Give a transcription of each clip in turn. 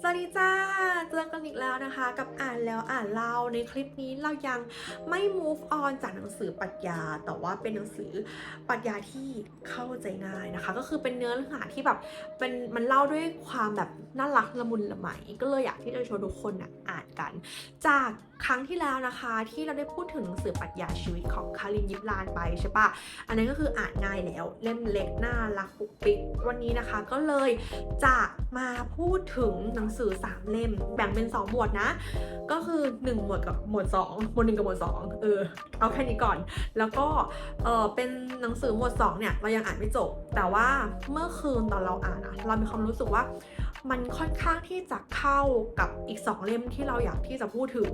สวัสดีจ้า เจอกันอีกแล้วนะคะ กับอ่านแล้วอ่านเล่าในคลิปนี้เรายังไม่ move on จากหนังสือปรัชญา แต่ว่าเป็นหนังสือปรัชญาที่เข้าใจง่ายนะคะ ก็คือเป็นเนื้อหาที่แบบเป็นมันเล่าด้วยความแบบน่ารักละมุนละไมก็เลยอยากที่จะชวนทุกคนนะอ่านกัน จากครั้งที่แล้วนะคะที่เราได้พูดถึงหนังสือปรัชญาชีวิตของคารินยิบลานไปใช่ปะอันนั้นก็คืออ่านง่ายแล้วเล่มเล็กน่ารักปุกปิกวันนี้นะคะก็เลยจะมาพูดถึงหนังสือ 3 เล่ม แบ่งเป็น 2 หมวดนะ ก็คือ 1 หมวดกับหมวด 2 หมวด 1 กับหมวด 2 เออ เอาแค่นี้ก่อน แล้วก็เออเป็นหนังสือหมวด 2 เนี่ย เรายังอ่านไม่จบ แต่ว่าเมื่อคืนตอนเราอ่านอะเรามีความรู้สึกว่า มันค่อนข้างที่จะเข้ากับอีก 2 เล่มที่เราอยากที่จะพูดถึง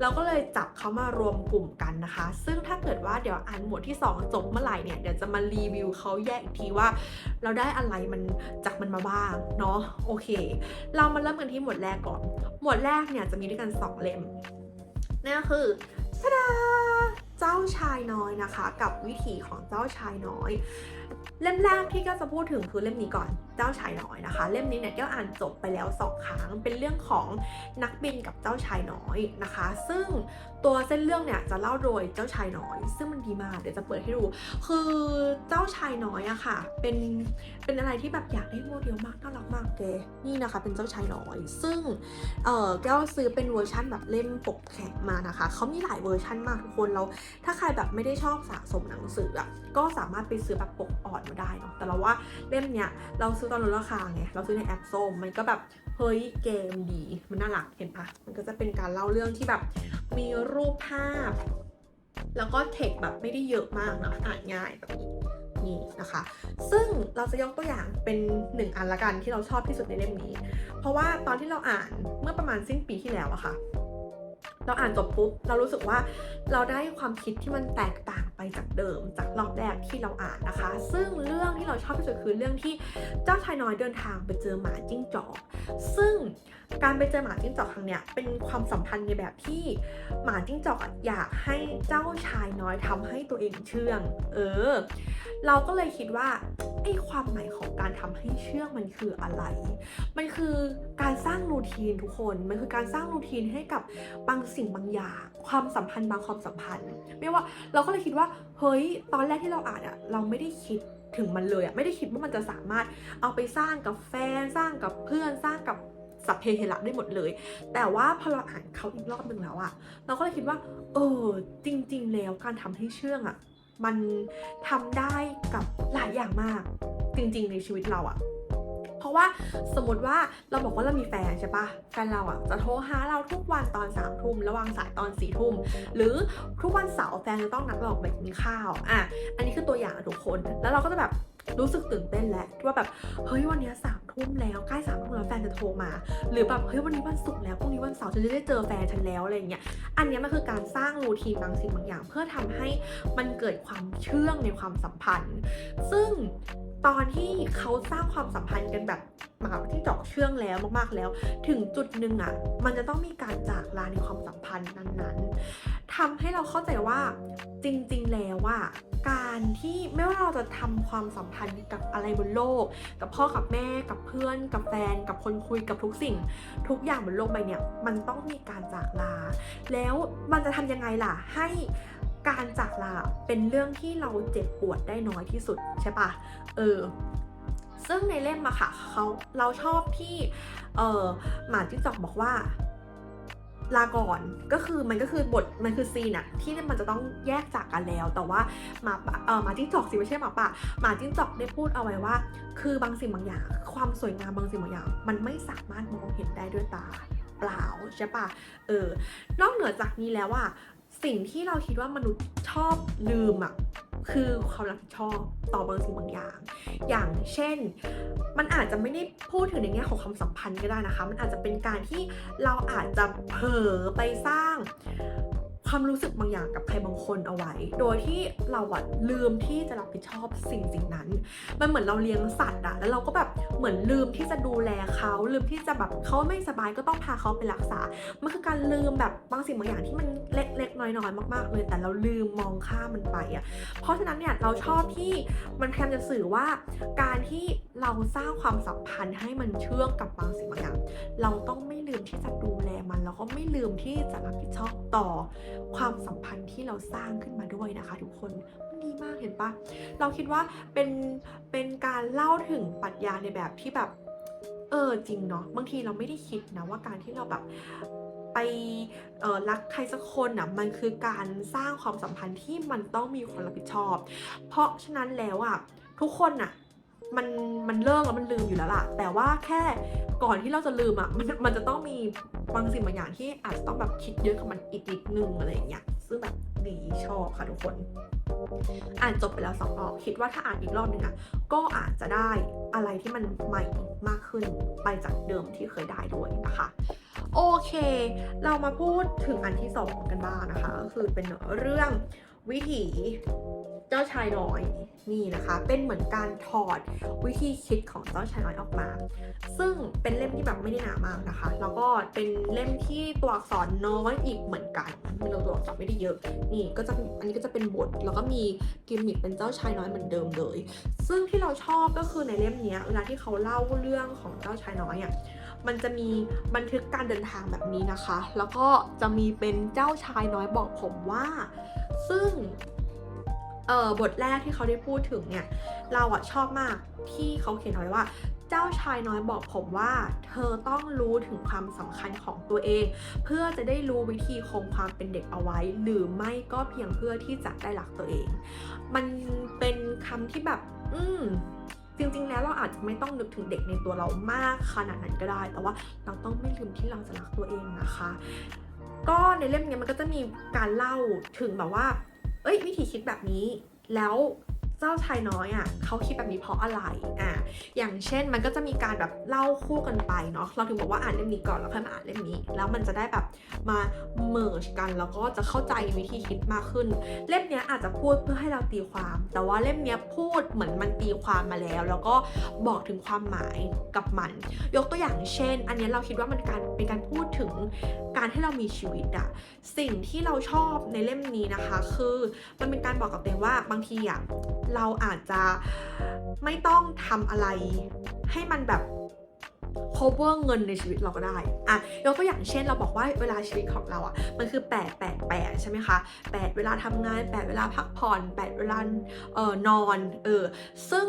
เราก็เลยจับเขามารวมกลุ่มกันนะคะ ซึ่งถ้าเกิดว่าเดี๋ยวอ่านหมวดที่ 2 จบเมื่อไหร่เนี่ยเดี๋ยวจะมารีวิวเขาแยกอีกทีว่า เราได้อะไรมันจากมันมาบ้างเนาะโอเค เรามาเริ่มกันที่หมวดแรกก่อน หมวดแรกเนี่ยจะมีด้วยกัน 2 เล่มนั่นก็คือทะดาเจ้าชายน้อยนะคะ กับวิถีของเจ้าชายน้อย เล่มแรกที่ก็จะพูดถึงคือเล่มนี้ก่อนเจ้าชายน้อยนะคะ เล่มนี้เนี่ยก็อ่านจบไปแล้วสองครั้งเป็นเรื่องของนักบินกับเจ้าชายน้อยนะคะ ซึ่งตัวเส้นเรื่องเนี่ยจะเล่าโดยเจ้าชายน้อย ซึ่งมันดีมากเดี๋ยวจะเปิดให้ดู คือเจ้าชายน้อยอะค่ะ เป็นเป็นอะไรที่แบบอยากได้โมเดลมากน่ารักมากแกนี่นะคะ เป็นเจ้าชายน้อย ซึ่งเออแก้วซื้อเป็นเวอร์ชั่นแบบเล่มปกแข็งมานะคะเขามีหลายเวอร์ชั่นมากทุกคนแล้วถ้าใครแบบไม่ได้ชอบสะสมหนังสืออะก็สามารถไปซื้อแบบปกอ่อนมาได้เนาะแต่เราว่าเล่มเนี้ยเราซื้อตอนลดราคาไงเราซื้อในแอปส้มมันก็แบบเฮ้ยเกมดีมันน่ารักเห็นปะมันก็จะเป็นการเล่าเรื่องที่แบบมีรูปภาพ แล้วก็เทคแบบไม่ได้เยอะมากเนาะอ่านง่ายแบบนี้นี่นะคะ ซึ่งเราจะยกตัวอย่างเป็นหนึ่งอันละกันที่เราชอบที่สุดในเล่มนี้ เพราะว่าตอนที่เราอ่านเมื่อประมาณสิ้นปีที่แล้วอะค่ะ เราอ่านจบปุ๊บเรารู้สึกว่าเราได้ความคิดที่มันแตกต่าง ไปจากเดิมจากรอบแรกที่เราอ่านนะคะ ซึ่งเรื่องที่เราชอบที่สุดคือเรื่องที่เจ้าชายน้อยเดินทางไปเจอหมาจิ้งจอก ซึ่งการไปเจอหมาจิ้งจอกครั้งเนี้ยเป็นความสัมพันธ์ในแบบที่หมาจิ้งจอกอยากให้เจ้าชายน้อยทำให้ตัวเองเชื่อง เออ เราก็เลยคิดว่าไอ้ความหมายของการทำให้เชื่องมันคืออะไร มันคือการ รูทีนทุกคน มันคือการสร้างรูทีนให้กับบางสิ่งบางอย่าง ความสัมพันธ์บางความสัมพันธ์ ไม่ว่าเราก็เลยคิดว่า เฮ้ย ตอนแรกที่เราอ่านอะเราไม่ได้คิดถึงมันเลยอะไม่ได้คิดว่ามันจะสามารถเอาไปสร้างกับแฟน สร้างกับเพื่อนสร้างกับสัพเพเหระได้หมดเลย แต่ว่าพอเราอ่านเขาอีกรอบหนึ่งแล้วอะเราก็เลยคิดว่า เออ จริง ๆ แล้วการทำให้เชื่องอะมันทำได้กับหลายอย่างมาก จริง ๆ ในชีวิตเราอะ ราะว่าสมมติว่าเราบอกว่าเรามีแฟนใช่ปะแฟนเราอะจะโทรหาเราทุกวันตอนสามทุ่มระวางสายตอนสี่ทุ่มหรือทุกวันเสาร์แฟนจะต้องนัดเราออกไปกินข้าวอะอันนี้คือตัวอย่างทุกคนแล้วเราก็จะแบบรู้สึกตื่นเต้นแหละว่าแบบเฮ้ยวันนี้สามทุ่มแล้วใกล้สามทุ่มแล้วแฟนจะโทรมา หรือแบบเฮ้ยวันนี้วันศุกร์แล้วพรุ่งนี้วันเสาร์ฉันจะได้เจอแฟนฉันแล้วอะไรเงี้ยอันนี้มันคือการสร้างรูทีนบางสิ่งบางอย่าง เพื่อทำให้มันเกิดความเชื่องในความสัมพันธ์ ซึ่ง ตอนที่เขาสร้างความสัมพันธ์กันแบบหมาที่เจาะเชื่องแล้วมากๆแล้ว ถึงจุดหนึ่งอะ มันจะต้องมีการจากลาในความสัมพันธ์นั้นๆทำให้เราเข้าใจว่าจริงๆแล้วว่าการที่ไม่ว่าเราจะทำความสัมพันธ์กับอะไรบนโลก กับพ่อกับแม่กับเพื่อน กับแฟน กับคนคุยกับทุกสิ่ง ทุกอย่างบนโลกใบเนี้ยมันต้องมีการจากลา แล้วมันจะทำยังไงล่ะให้ การจากลาเป็นเรื่องที่เราเจ็บปวดได้น้อยที่สุดใช่ปะเออซึ่งในเล่มอะค่ะเขาเราชอบที่เออหมาจิ้งจอกบอกว่าลาก่อนก็คือมันก็คือบทมันคือซีนอะที่มันจะต้องแยกจากกันแล้ว แต่ว่าหมาเออหมาจิ้งจอกสิไม่ใช่หมาป่าหมาจิ้งจอกได้พูดเอาไว้ว่า คือบางสิ่งบางอย่าง ความสวยงามบางสิ่งบางอย่าง มันไม่สามารถมองเห็นได้ด้วยตาเปล่าใช่ปะเออนอกเหนือจากนี้แล้วอะ สิ่งที่เราคิดว่ามนุษย์ชอบลืมอะคือความรับผิดชอบต่อบางสิ่งบางอย่าง อย่างเช่น มันอาจจะไม่ได้พูดถึงในแง่ของความสัมพันธ์ก็ได้นะคะ มันอาจจะเป็นการที่เราอาจจะเผลอไปสร้าง ความรู้สึกบางอย่างกับใครบางคนเอาไว้ โดยที่เราอะลืมที่จะรับผิดชอบสิ่งสิ่งนั้น มันเหมือนเราเลี้ยงสัตว์อะแล้วเราก็แบบเหมือนลืมที่จะดูแลเขาลืมที่จะแบบเขาไม่สบายก็ต้องพาเขาไปรักษา มันคือการลืมแบบบางสิ่งบางอย่างที่มันเล็กๆ น้อยๆ มากๆ เลย แต่เราลืมมองข้ามมันไปอะเพราะฉะนั้นเนี่ยเราชอบที่มันพยายามจะสื่อว่า การที่เราสร้างความสัมพันธ์ให้มันเชื่อมกับบางสิ่งบางอย่าง เราต้องไม่ลืมที่จะดูแลมันแล้วก็ไม่ลืมที่จะรับผิดชอบต่อความสัมพันธ์ที่เราสร้างขึ้นมาด้วยนะคะ ทุกคนมันดีมากเห็นปะเราคิดว่าเป็นเป็นการเล่าถึงปรัชญาในแบบที่แบบเออจริงเนาะบางทีเราไม่ได้คิดนะว่าการที่เราแบบไปออรักใครสักคนอะมันคือการสร้างความสัมพันธ์ที่มันต้องมีคนรับผิดชอบ เพราะฉะนั้นแล้วอะทุกคนอะมันมันเลิกแล้วมันลืมอยู่แล้วล่ะ แต่ว่าแค่ ก่อนที่เราจะลืมอะมันมันจะต้องมีบางสิ่งบางอย่างที่อาจจะต้องแบบคิดเยอะกับมันอีกนิดนึงอะไรอย่างเงี้ยซึ่งแบบดีชอบค่ะทุกคน อ่านจบไปแล้วสองรอบคิดว่าถ้าอ่านอีกรอบหนึ่งอะก็อาจจะได้อะไรที่มันใหม่มากขึ้นไปจากเดิมที่เคยได้ด้วยนะคะ โอเค เรามาพูดถึงอันที่สองกันบ้างนะคะก็คือเป็นเรื่อง วิถีเจ้าชายน้อยนี่นะคะ เป็นเหมือนการถอดวิธีคิดของเจ้าชายน้อยออกมา ซึ่งเป็นเล่มที่แบบไม่ได้หนามากนะคะ แล้วก็เป็นเล่มที่ตัวอักษรน้อยอีกเหมือนกันมีตัวอักษรไม่ได้เยอะ นี่ก็จะอันนี้ก็จะเป็นบท แล้วก็มีกิมมิคเป็นเจ้าชายน้อยเหมือนเดิมเลย ซึ่งที่เราชอบก็คือในเล่มนี้เวลาที่เขาเล่าเรื่องของเจ้าชายน้อยอะ มันจะมีบันทึกการเดินทางแบบนี้นะคะ แล้วก็จะมีเป็นเจ้าชายน้อยบอกผมว่า ซึ่งเออบทแรกที่เขาได้พูดถึงเนี่ย เราอะชอบมากที่เขาเขียนเอาไว้ว่าเจ้าชายน้อยบอกผมว่า เธอต้องรู้ถึงความสำคัญของตัวเอง เพื่อจะได้รู้วิธีคงความเป็นเด็กเอาไว้ หรือไม่ก็เพียงเพื่อที่จะได้รักตัวเอง มันเป็นคำที่แบบ อืม จริงๆแล้วเราอาจจะไม่ต้องนึกถึงเด็กในตัวเรามากขนาดนั้นก็ได้ แต่ว่าเราต้องไม่ลืมที่เราจะรักตัวเองนะคะ ก็ในเล่มนี้มันก็จะมีการเล่าถึงแบบว่า เอ้ยวิธีคิดแบบนี้แล้ว เจ้าชายน้อยอะเขาคิดแบบนี้เพราะอะไรอะอย่างเช่นมันก็จะมีการแบบเล่าคู่กันไปเนาะเราถึงบอกว่าอ่านเล่มนี้ก่อนแล้วค่อยมาอ่านเล่มนี้ แล้วมันจะได้แบบมาเมิร์ชกันแล้วก็จะเข้าใจวิธีคิดมากขึ้น เล่มนี้อาจจะพูดเพื่อให้เราตีความ แต่ว่าเล่มนี้พูดเหมือนมันตีความมาแล้ว แล้วก็บอกถึงความหมายกับมัน ยกตัวอย่างเช่น อันนี้เราคิดว่ามันการเป็นการพูดถึงการให้เรามีชีวิตอะสิ่งที่เราชอบในเล่มนี้นะคะ คือมันเป็นการบอกกับตัวเองว่าบางทีอะเราอาจจะไม่ต้องทำอะไรให้มันแบบ cover เงินในชีวิตเราก็ได้ อะ ยกตัวอย่างเช่นเราบอกว่าเวลาชีวิตของเราอะ มันคือ 8 8 8 ใช่ไหมคะ 8 เวลาทำงาน 8 เวลาพักผ่อน 8 เวลาเอ่อนอน เออ ซึ่ง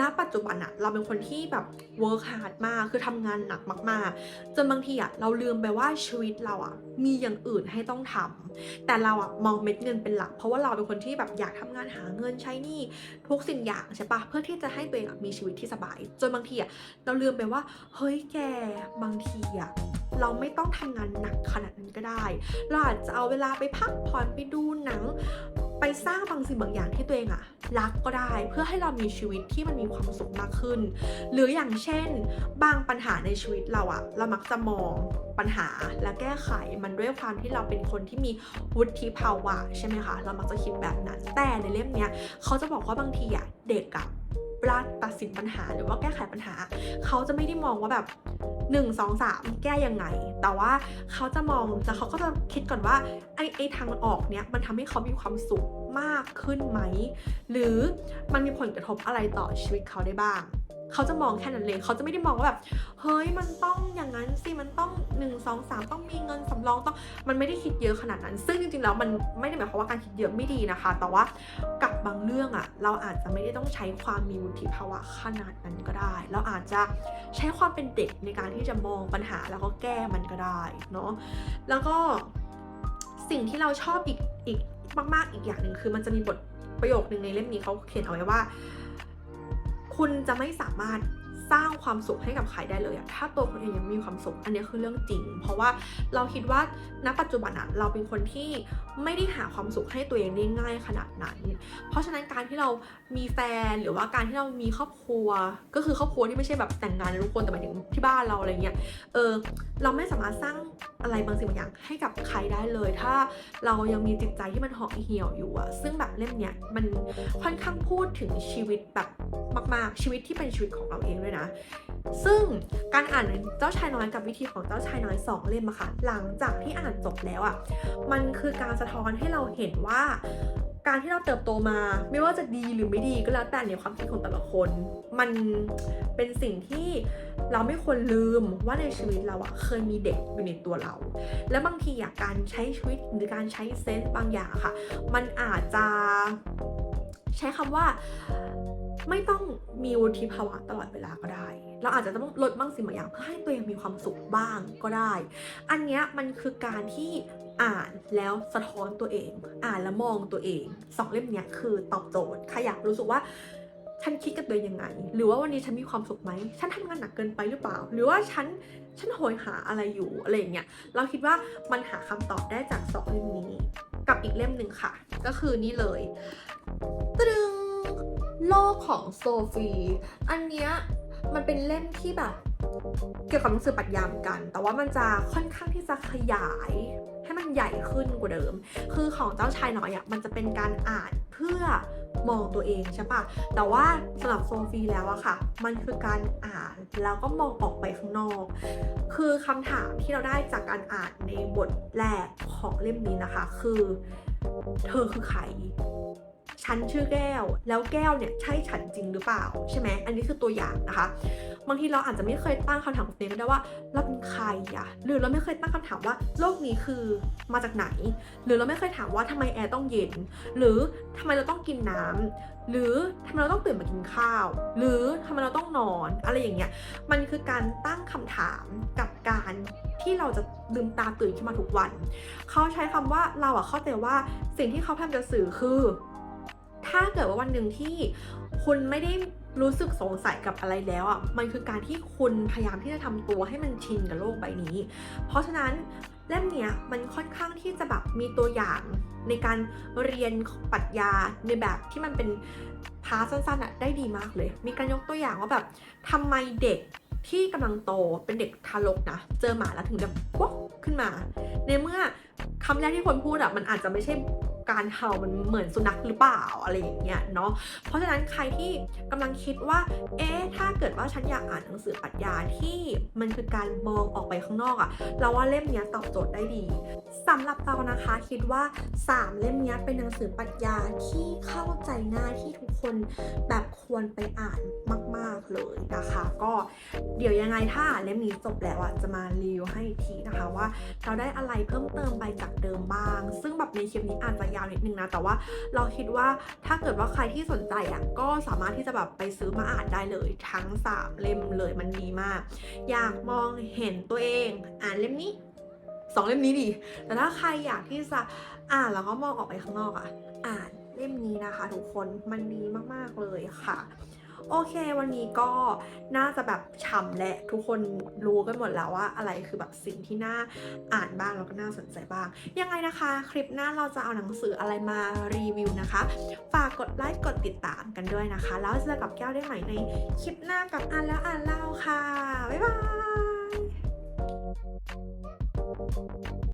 ณปัจจุบันอะเราเป็นคนที่แบบ work hard มาก คือทำงานหนักมาก ๆ จนบางทีอะเราลืมไปว่าชีวิตเราอะมีอย่างอื่นให้ต้องทำ แต่เราอะมองเม็ดเงินเป็นหลัก เพราะว่าเราเป็นคนที่แบบอยากทำงานหาเงินใช้หนี้ทุกสิ่งอย่างใช่ปะเพื่อที่จะให้ตัวเองมีชีวิตที่สบาย จนบางทีอะเราลืมไปว่า เฮ้ยแกบางทีอะเราไม่ต้องทำงานหนักขนาดนั้นก็ได้ เราอาจจะเอาเวลาไปพักผ่อนไปดูหนัง ไปสร้างบางสิ่งบางอย่างที่ตัวเองอะรักก็ได้ เพื่อให้เรามีชีวิตที่มันมีความสุขมากขึ้น หรืออย่างเช่น บางปัญหาในชีวิตเราอะเรามักจะมองปัญหาและแก้ไขมันด้วยความที่เราเป็นคนที่มีวุฒิภาวะใช่ไหมคะ เรามักจะคิดแบบนั้น แต่ในเล่มเนี้ยเขาจะบอกว่าบางทีอะเด็กอะ เวลาตัดสินปัญหาหรือว่าแก้ไขปัญหา เขาจะไม่ได้มองว่าแบบ1 2 3 แก้ยังไง แต่ว่าเขาจะมองแต่เขาก็จะคิดก่อนว่าไอ้ไอ้ทางออกเนี้ยมันทำให้เขามีความสุขมากขึ้นไหม หรือมันมีผลกระทบอะไรต่อชีวิตเขาได้บ้าง เขาจะมองแค่นั้นเลย เขาจะไม่ได้มองว่าแบบ เฮ้ย มันต้องอย่างนั้นสิ มันต้อง1 2 3 ต้องมีเงินสำรองต้อง มันไม่ได้คิดเยอะขนาดนั้น ซึ่งจริงๆแล้วมันไม่ได้หมายความว่าการคิดเยอะไม่ดีนะคะ แต่ว่ากับบางเรื่องอะเราอาจจะไม่ได้ต้องใช้ความมีวุฒิภาวะขนาดนั้นก็ได้ เราอาจจะใช้ความเป็นเด็กในการที่จะมองปัญหาแล้วก็แก้มันก็ได้เนาะ แล้วก็สิ่งที่เราชอบอีกอีกมากๆอีกอย่างหนึ่งคือมันจะมีบทประโยคนึงในเล่มนี้เขาเขียนเอาไว้ว่า คุณจะไม่สามารถ สร้างความสุขให้กับใครได้เลยอะถ้าตัวคุณเองยังมีความสุข อันนี้คือเรื่องจริง เพราะว่าเราคิดว่าณปัจจุบันอะเราเป็นคนที่ไม่ได้หาความสุขให้ตัวเองได้ง่ายขนาดนั้น เพราะฉะนั้นการที่เรามีแฟนหรือว่าการที่เรามีครอบครัว ก็คือครอบครัวที่ไม่ใช่แบบแต่งงานทุกคนแต่หมายถึงที่บ้านเราอะไรเงี้ยเออเราไม่สามารถสร้างอะไรบางสิ่งบางอย่างให้กับใครได้เลย ถ้าเรายังมีจิตใจที่มันห่อเหี่ยวอยู่อะซึ่งแบบเล่มเนี้ยมันค่อนข้างพูดถึงชีวิตแบบมาก ๆ ชีวิตที่เป็นชีวิตของเราเองด้วยนะซึ่งการอ่านเจ้าชายน้อยกับวิธีของเจ้าชายน้อยสองเล่มอะค่ะ หลังจากที่อ่านจบแล้วอะมันคือการสะท้อนให้เราเห็นว่าการที่เราเติบโตมาไม่ว่าจะดีหรือไม่ดีก็แล้วแต่ในความคิดของแต่ละคน มันเป็นสิ่งที่เราไม่ควรลืมว่าในชีวิตเราอะเคยมีเด็กอยู่ในตัวเรา แล้วบางทีอะการใช้ชีวิตหรือการใช้เซนส์บางอย่างค่ะ มันอาจจะใช้คำว่า ไม่ต้องมีวุฒิภาวะตลอดเวลาก็ได้ เราอาจจะต้องลดบางสิ่งบางอย่างเพื่อให้ตัวเองมีความสุขบ้างก็ได้ อันนี้มันคือการที่อ่านแล้วสะท้อนตัวเอง อ่านแล้วมองตัวเองสองเล่มนี้คือตอบโจทย์ใครอยากรู้สึกว่าฉันคิดกับตัวเองยังไง หรือว่าวันนี้ฉันมีความสุขไหม ฉันทำงานหนักเกินไปหรือเปล่า หรือว่าฉัน ฉันโหยหาอะไรอยู่อะไรอย่างเงี้ย เราคิดว่ามันหาคำตอบได้จากสองเล่มนี้ กับอีกเล่มหนึ่งค่ะ ก็คือนี่เลยตรึง โลกของโซฟี อันเนี้ยมันเป็นเล่มที่แบบ เกี่ยวกับหนังสือปรัชญาเหมือนกัน แต่ว่ามันจะค่อนข้างที่จะขยายให้มันใหญ่ขึ้นกว่าเดิม คือของเจ้าชายน้อยอะมันจะเป็นการอ่านเพื่อมองตัวเองใช่ปะแต่ว่าสำหรับโซฟีแล้วอะค่ะ มันคือการอ่านแล้วก็มองออกไปข้างนอก คือคำถามที่เราได้จากการอ่านในบทแรกของเล่มนี้นะคะ คือ เธอคือใคร ฉันชื่อแก้ว แล้วแก้วเนี่ยใช่ฉันจริงหรือเปล่าใช่ไหมอันนี้คือตัวอย่างนะคะบางทีเราอาจจะไม่เคยตั้งคำถามกับตัวเองก็ได้ว่าเราเป็นใครอะหรือเราไม่เคยตั้งคำถามว่าโลกนี้คือมาจากไหน หรือเราไม่เคยถามว่าทำไมแอร์ต้องเย็น หรือทำไมเราต้องกินน้ำหรือทำไมเราต้องตื่นมากินข้าว หรือทำไมเราต้องนอนอะไรอย่างเงี้ยมันคือการตั้งคำถามกับการที่เราจะลืมตาตื่นขึ้นมาทุกวัน เขาใช้คำว่าเราอะเข้าใจว่าสิ่งที่เขาพยายามจะสื่อคือ ถ้าเกิดว่าวันหนึ่งที่คุณไม่ได้รู้สึกสงสัยกับอะไรแล้วอะ มันคือการที่คุณพยายามที่จะทำตัวให้มันชินกับโลกใบนี้ เพราะฉะนั้นเล่มเนี้ยมันค่อนข้างที่จะแบบมีตัวอย่างในการเรียนปรัชญาในแบบที่มันเป็นพาร์ทสั้นๆอะได้ดีมากเลย มีการยกตัวอย่างว่าแบบทำไมเด็กที่กำลังโตเป็นเด็กทารกนะ เจอหมาแล้วถึงแบบปุ๊บขึ้นมา ในเมื่อคำแรกที่คนพูดอะมันอาจจะไม่ใช่ การเห่ามันเหมือนสุนัขหรือเปล่าอะไรอย่างเงี้ยเนาะเพราะฉะนั้นใครที่กำลังคิดว่า เอ๊ะถ้าเกิดว่าฉันอยากอ่านหนังสือปรัชญาที่มันคือการมองออกไปข้างนอกอะเราว่าเล่มนี้ตอบโจทย์ได้ดีสำหรับเรานะคะคิดว่า 3 เล่มนี้เป็นหนังสือปรัชญาที่เข้าใจง่ายที่ทุกคนแบบควรไปอ่านมาก ๆเลยนะคะ ก็เดี๋ยวยังไงถ้าเล่มนี้จบแล้วอะจะมารีวิวให้อีกทีนะคะว่า เราได้อะไรเพิ่มเติมไปจากเดิมบ้าง ซึ่งแบบในคลิปนี้อาจจะยาวนิดนึงนะ แต่ว่าเราคิดว่าถ้าเกิดว่าใครที่สนใจอะก็สามารถที่จะแบบไปซื้อมาอ่านได้เลยทั้ง 3 เล่มเลยมันดีมาก อยากมองเห็นตัวเองอ่านเล่มนี้สองเล่มนี้ดีแต่ถ้าใครอยากที่จะอ่านแล้วก็มองออกไปข้างนอกอะ อ่านเล่มนี้นะคะ ทุกคน มันดีมาก ๆ เลยค่ะ โอเค วันนี้ก็น่าจะแบบช่ำแหละทุกคนรู้กันหมดแล้วว่าอะไรคือแบบสิ่งที่น่าอ่านบ้างแล้วก็น่าสนใจบ้าง ยังไงนะคะ คลิปหน้าเราจะเอาหนังสืออะไรมารีวิวนะคะ ฝากกดไลค์กดติดตามกันด้วยนะคะ แล้วเจอกับแก้วได้ใหม่ในคลิปหน้ากับอ่านแล้วอ่านเล่าค่ะ บ๊ายบาย